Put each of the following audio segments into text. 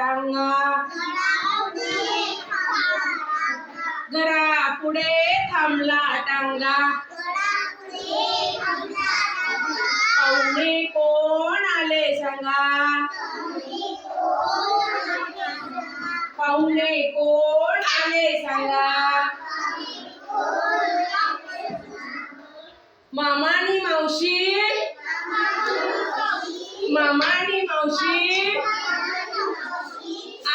टांगा घरा पुढे थांबला टांगा. पाहुणे कोण आले सांगा. पाहुणे कोण आले सांगा. मामानी मावशी. मामानी मावशी.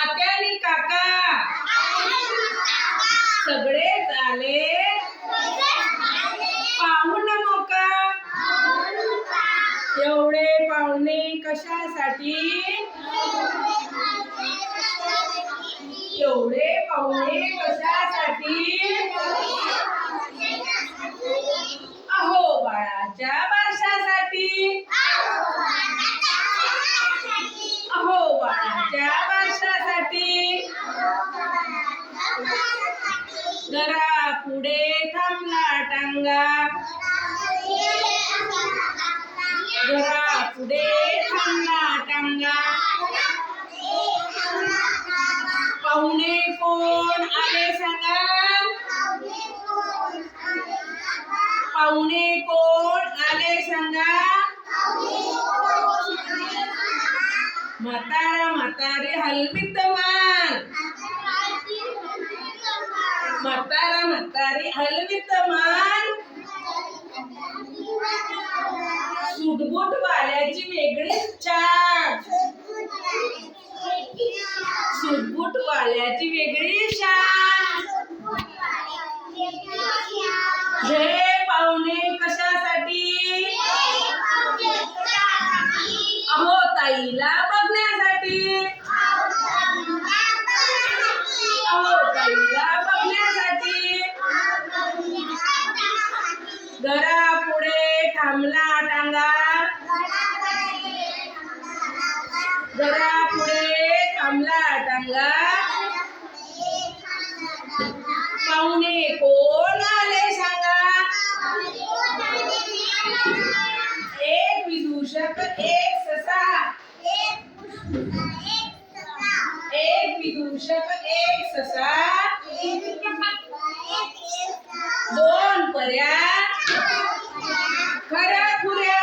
आत्यानी काका. सगळे झाले. पाहुण मोका. एवढे पाहुणे कशासाठी? घरा पुढे थांबला टांगा. घरा पुढे थांबला टांगा. पाहुणे कोण आले सांगा. पाहुणे कोण आले सांगा. म्हातारा म्हातारी हलवित मान म्हातारा म्हातारी हलवीत मान. सुटबुट वाल्याची वेगळीच छान सुटबुट वाल्याची वेगळी शान हे पाहुणे कशासाठी? अहो ताईला बघण्यासाठी. गरा पुढे थांबला टांगा. गरा पुढे थांबला टांगा. पाहुणे कोण आले सांगा. एक विदूषक एक ससा. एक विदूषक एक ससा. दोन पर्या. खरा खुऱ्या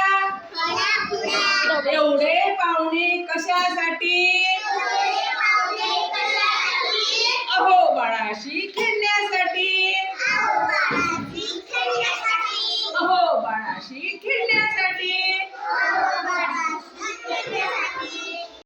एवढे पाहुणे कशासाठी? अहो बाळाशी खेळण्यासाठी. अहो बाळाशी खेळण्यासाठी.